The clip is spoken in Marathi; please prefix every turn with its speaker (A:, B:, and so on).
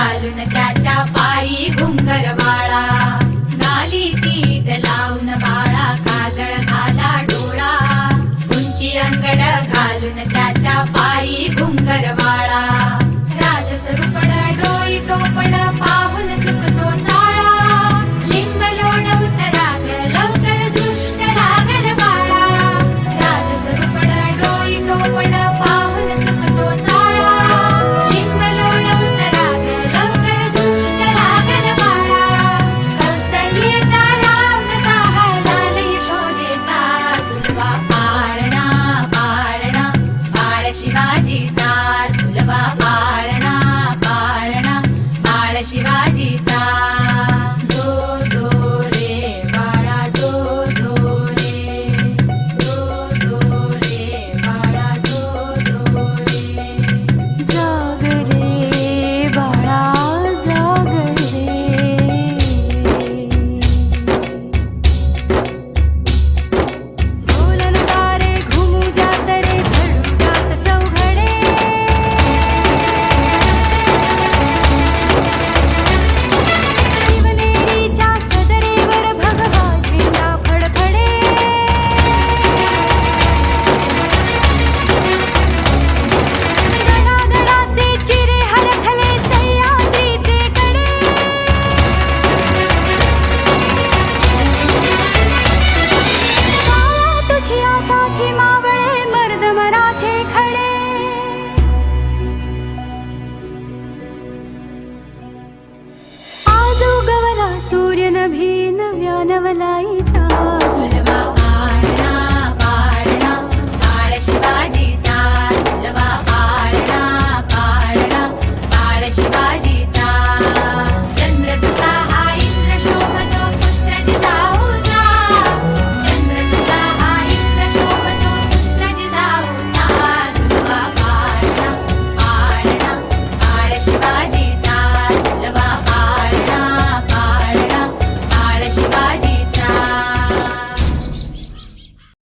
A: घालून त्याच्या पायी घुंगर बाळा. नाली तीट लावून बाळा
B: नभी नव्या नवलाईचा